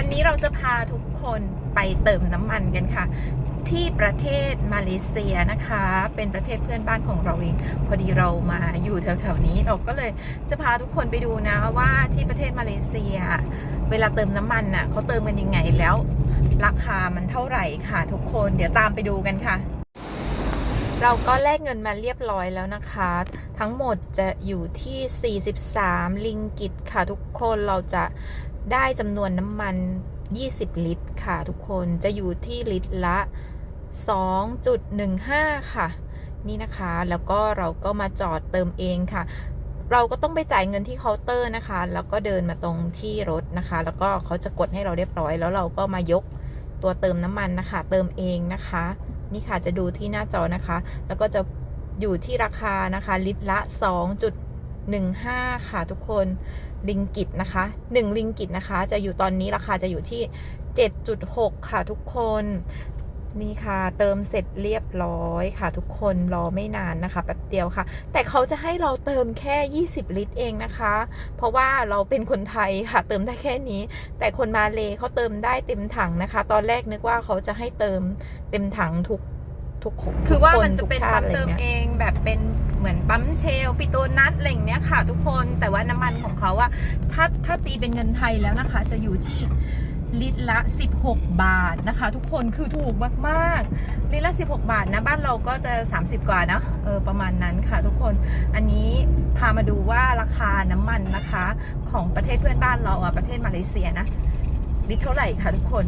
วันนี้เราจะพาทุกคนไปเติมน้ำมันกันค่ะ ที่ประเทศมาเลเซียนะคะ เป็นประเทศเพื่อนบ้านของเราเอง พอดีเรามาอยู่แถวๆนี้เราก็เลยจะพาทุกคนไปดูนะว่าที่ประเทศมาเลเซีย เวลาเติมน้ำมันน่ะเขาเติมกันยังไงแล้ว ราคามันเท่าไหร่ค่ะทุกคนเดี๋ยวตามไปดูกันค่ะ เราก็แลกเงินมาเรียบร้อยแล้วนะคะ ทั้งหมดจะอยู่ที่ 43 ลิงกิตค่ะทุกคนเราจะ ได้จำนวนน้ำมัน 20 ลิตรค่ะทุกคนจะอยู่ที่ลิตรละ 2.15 ค่ะ นี่นะคะ แล้วก็เราก็มาจอดเติมเองค่ะ เราก็ต้องไปจ่ายเงินที่เคาน์เตอร์นะคะ แล้วก็เดินมาตรงที่รถนะคะ แล้วก็เขาจะกดให้เราเรียบร้อย แล้วเราก็มายกตัวเติมน้ำมันนะคะ เติมเองนะคะ นี่ค่ะจะดูที่หน้าจอนะคะ แล้วก็จะอยู่ที่ราคานะคะ ลิตรละ 15 ค่ะทุกคนลิงกิตนะคะ 1 ลิงกิตนะคะ จะอยู่ตอนนี้ราคาจะอยู่ที่ 7.6 ค่ะทุกคนนี่ค่ะเติมเสร็จเรียบร้อยค่ะทุกคนรอไม่นานนะคะแป๊บเดียวค่ะ แต่เขาจะให้เราเติมแค่ 20 ลิตรเองนะคะ เพราะว่าเราเป็นคนไทยค่ะ เติมได้แค่นี้ แต่คนมาเลเขาเติมได้เต็มถังนะคะ ตอนแรกนึกว่าเขาจะให้เติมเต็มถังทุก ทุกคนคือว่าทุกมันจะเป็นทุกชาปั๊ติมอะไรเติมเงี้ยเองแบบเป็นเหมือนปั๊มเชลปิโตนัทอะไรอย่างเนี้ยค่ะ ทุกคนแต่ว่าน้ำมันของเขาอะถ้าถ้าตีเป็นเงินไทยแล้วนะคะ จะอยู่ที่ลิตรละ 16 บาทนะคะ ทุกคนคือถูกมากๆลิตรละ 16 บาทนะบ้านเราก็จะ 30 กว่านะเออประมาณนั้นค่ะ ทุกคนอันนี้พามาดูว่าราคาน้ำมันนะคะ ของประเทศเพื่อนบ้านเราอะประเทศมาเลเซียนะลิตรเท่าไหร่คะทุกคน